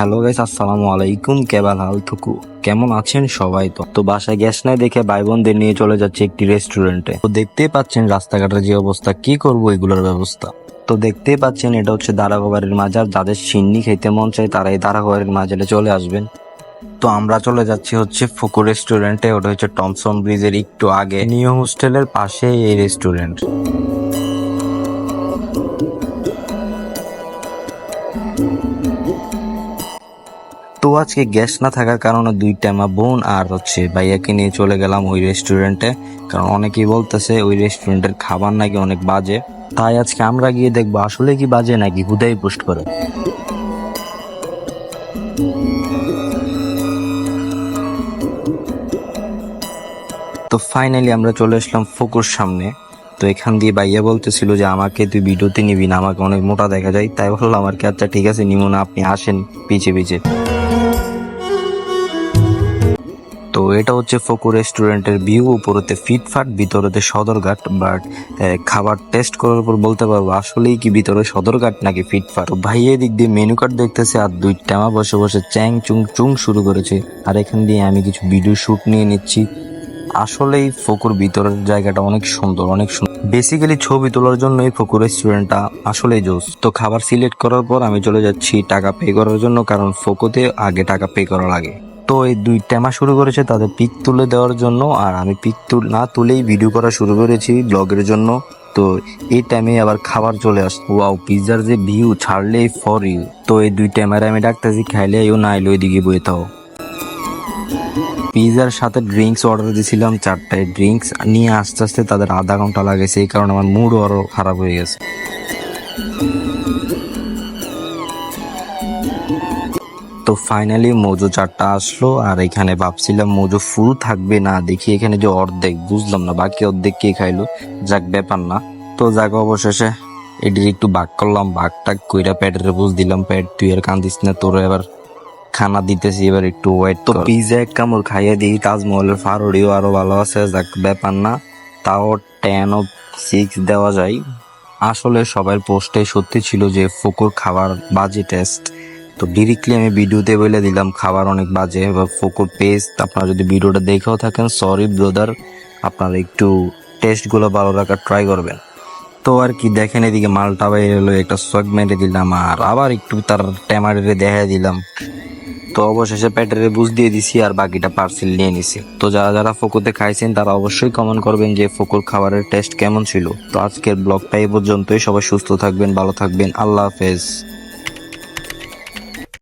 Hello guys, আসসালামু আলাইকুম। কেবাল হাল থুকু। কেমন আছেন সবাই তো? তো বাসায় গ্যাস নাই দেখে ভাই বোনদের নিয়ে চলে যাচ্ছে একটি রেস্টুরেন্টে তো দেখতেই পাচ্ছেন রাস্তাঘাটের যে অবস্থা, কি করব এগুলোর ব্যবস্থা? তো দেখতেই পাচ্ছেন এটা হচ্ছে দারাগোবারের মাজার। যাদের সিন্নি খেতে মন চায় তারা এই দারাগোবারের মাজারে চলে আসবেন। তো আমরা চলে যাচ্ছি হচ্ছে ফুকু রেস্টুরেন্টে ওটা হচ্ছে টমসন ব্রিজের একটু আগে। নিউ হোস্টেলের পাশে এই রেস্টুরেন্ট তো আজকে গ্যাস না থাকার কারণে দুইটা আমার বোন আর হচ্ছে ভাইয়াকে নিয়ে চলে গেলাম ওই রেস্টুরেন্টে কারণ অনেকেই বলতেছে ওই রেস্টুরেন্টের খাবার নাকি অনেক বাজে। তাই আজকে আমরা গিয়ে দেখব আসলে কি বাজে নাকি হুদাই পোস্ট করে। তো ফাইনালি আমরা চলে আসলাম ফোকুর সামনে। তো এখান দিয়ে ভাইয়া বলতেছিল যে, আমাকে তুই ভিডিওতে নিবি না, আমাকে অনেক মোটা দেখা যায়। তাই বললাম, আর কি আচ্ছা ঠিক আছে নিমো না আপনি আসেন পিছে পিছে। হচ্ছে ফোকো রেস্টুরেন্টের ভিউ, উপরেতে ফিটফাট ভিতরেতে সদরঘাট বাট খাবার টেস্ট করার পর বলতে পারব আসলেই কি ভিতরে সদরঘাট নাকি ফিটফাট ভাই, এদিক দিয়ে মেনু কার্ড দেখতেছে আর দুই টামা বসে বসে চ্যাং চুং চুং শুরু করেছে। আর এখান দিয়ে আমি কিছু ভিডিও শ্যুট নিয়ে নিচ্ছি। আসলেই ফকুর ভিতরের জায়গাটা অনেক সুন্দর অনেক সুন্দর বেসিক্যালি ছবি তোলার জন্য এই ফকুর রেস্টুরেন্টটা আসলেই জোস। তো খাবার সিলেক্ট করার পর আমি চলে যাচ্ছি টাকা পে করার জন্য, কারণ ফোকোতে আগে টাকা পে করা লাগে। তো এই দুই টেমা শুরু করেছে, তাদের পিক তুলে দেওয়ার জন্য। আর আমি পিক তুল না তুলেই ভিডিও করা শুরু করেছি ব্লগের জন্য। তো এই টাইমে আবার খাবার চলে আসছে ওয়াও পিৎজার যে ভিউ ছাড়লেই ফর ইউ তো এই দুই টাইমারে আমি ডাকতেছি খাইলে এও না এলো, ওইদিকে বয়ে থাও। পিজার সাথে ড্রিঙ্কস অর্ডার দিয়েছিলাম চারটায়। ড্রিঙ্কস নিয়ে আস্তে আস্তে তাদের আধা ঘণ্টা লাগেছে এই কারণে আমার মুড আরও খারাপ হয়ে গেছে। তো ফাইনালি মজু চারটা আসলো আর এখানে ভাবছিলাম মজু ফুল থাকবে না দেখি এখানে যে অর্ধেক বুঝলাম না বাকি অর্ধেক কে খাইলো যাক ব্যাপার না। তো যাক অবশেষে এটির একটু বাক করলাম বাঘ টাক কইরা প্যাটের বুঝ দিলাম প্যাট তুই আর কান্দিস না তোর এবার খানা দিতেছি এবার একটু ওয়েট তো পিজা এক কামড় খাইয়ে দিই তাজমহলের ফারুডিও আরও ভালো আছে যাক ব্যাপার না। তাও টেন অফ সিক্স দেওয়া যায়। আসলে সবার পোস্টে সত্যি ছিল যে ফকুর খাবার বাজে টেস্ট তো ডিরেক্টলি আমি ভিডিওতে বলে দিলাম, খাবার অনেক বাজে ফকুর পেস্ট আপনারা যদি ভিডিওটা দেখেও থাকেন সরি ব্রাদার আপনারা একটু টেস্টগুলো ভালো রাখার ট্রাই করবেন। তো আর কি, দেখেন এদিকে মালটা বাইরে এলো একটা সোয়াগ মেরে দিলাম, আর আবার একটু তার ট্যামারে দেখা দিলাম। তো অবশেষে প্যাটারে বুঝ দিয়ে দিছি, আর বাকিটা পার্সেল নিয়ে নিছি। তো যারা যারা ফোকোতে খাইছেন, তারা অবশ্যই কমেন্ট করবেন যে ফোকোর খাবারের টেস্ট কেমন ছিল। তো আজকের ব্লগটা এই পর্যন্তই, সবাই সুস্থ থাকবেন, ভালো থাকবেন, আল্লাহ হাফেজ।